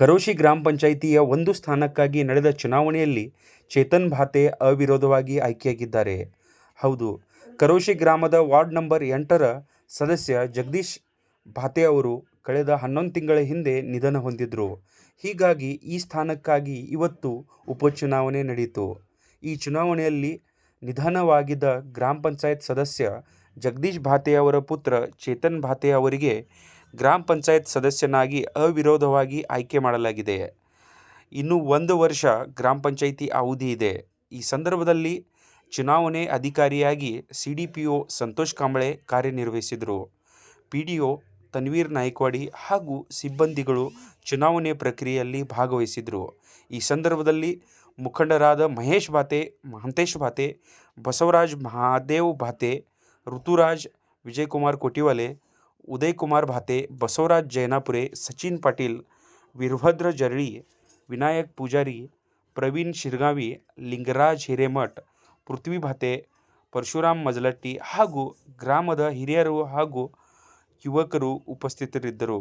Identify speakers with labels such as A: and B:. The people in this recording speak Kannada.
A: ಕರೋಶಿ ಗ್ರಾಮ ಪಂಚಾಯಿತಿಯ ಒಂದು ಸ್ಥಾನಕ್ಕಾಗಿ ನಡೆದ ಚುನಾವಣೆಯಲ್ಲಿ ಚೇತನ್ ಭಾತೆ ಅವಿರೋಧವಾಗಿ ಆಯ್ಕೆಯಾಗಿದ್ದಾರೆ. ಹೌದು, ಕರೋಶಿ ಗ್ರಾಮದ ವಾರ್ಡ್ ನಂಬರ್ ಎಂಟರ ಸದಸ್ಯ ಜಗದೀಶ್ ಭಾತೆ ಅವರು ಕಳೆದ ಹನ್ನೊಂದು ತಿಂಗಳ ಹಿಂದೆ ನಿಧನ ಹೊಂದಿದ್ರು. ಹೀಗಾಗಿ ಈ ಸ್ಥಾನಕ್ಕಾಗಿ ಇವತ್ತು ಉಪಚುನಾವಣೆ ನಡೆಯಿತು ಈ ಚುನಾವಣೆಯಲ್ಲಿ ನಿಧನವಾಗಿದ್ದ ಗ್ರಾಮ ಪಂಚಾಯತ್ ಸದಸ್ಯ ಜಗದೀಶ್ ಭಾತೆ ಅವರ ಪುತ್ರ ಚೇತನ್ ಭಾತೆ ಅವರಿಗೆ ಗ್ರಾಮ ಪಂಚಾಯತ್ ಸದಸ್ಯನಾಗಿ ಅವಿರೋಧವಾಗಿ ಆಯ್ಕೆ ಮಾಡಲಾಗಿದೆ. ಇನ್ನು ಒಂದು ವರ್ಷ ಗ್ರಾಮ ಪಂಚಾಯಿತಿ ಅವಧಿ ಇದೆ. ಈ ಸಂದರ್ಭದಲ್ಲಿ ಚುನಾವಣೆ ಅಧಿಕಾರಿಯಾಗಿ C D P O Santosh Kamble ಕಾರ್ಯನಿರ್ವಹಿಸಿದರು. P D O Tanveer Naikwadi ಹಾಗೂ ಸಿಬ್ಬಂದಿಗಳು ಚುನಾವಣೆ ಪ್ರಕ್ರಿಯೆಯಲ್ಲಿ ಭಾಗವಹಿಸಿದರು. ಈ ಸಂದರ್ಭದಲ್ಲಿ ಮುಖಂಡರಾದ ಮಹೇಶ್ ಭಾತೆ, ಮಹಂತೇಶ್ ಭಾತೆ, ಬಸವರಾಜ್ ಮಹಾದೇವ್ ಭಾತೆ, ಋತುರಾಜ್, ವಿಜಯಕುಮಾರ್ ಕೊಟಿವಲೆ ಉದಯ್ ಕುಮಾರ್ ಭಾತೆ, ಬಸವರಾಜ್ ಜೈನಾಪುರೆ, ಸಚಿನ್ ಪಾಟೀಲ್, ವೀರಭದ್ರ ಜರಳಿ ವಿನಾಯಕ್ ಪೂಜಾರಿ, ಪ್ರವೀಣ್ ಶಿರ್ಗಾವಿ, ಲಿಂಗರಾಜ್ ಹಿರೇಮಠ್, ಪೃಥ್ವಿ ಭಾತೆ ಪರಶುರಾಮ್ ಮಜಲಟ್ಟಿ ಹಾಗೂ ಗ್ರಾಮದ ಹಿರಿಯರು ಹಾಗೂ ಯುವಕರು ಉಪಸ್ಥಿತರಿದ್ದರು.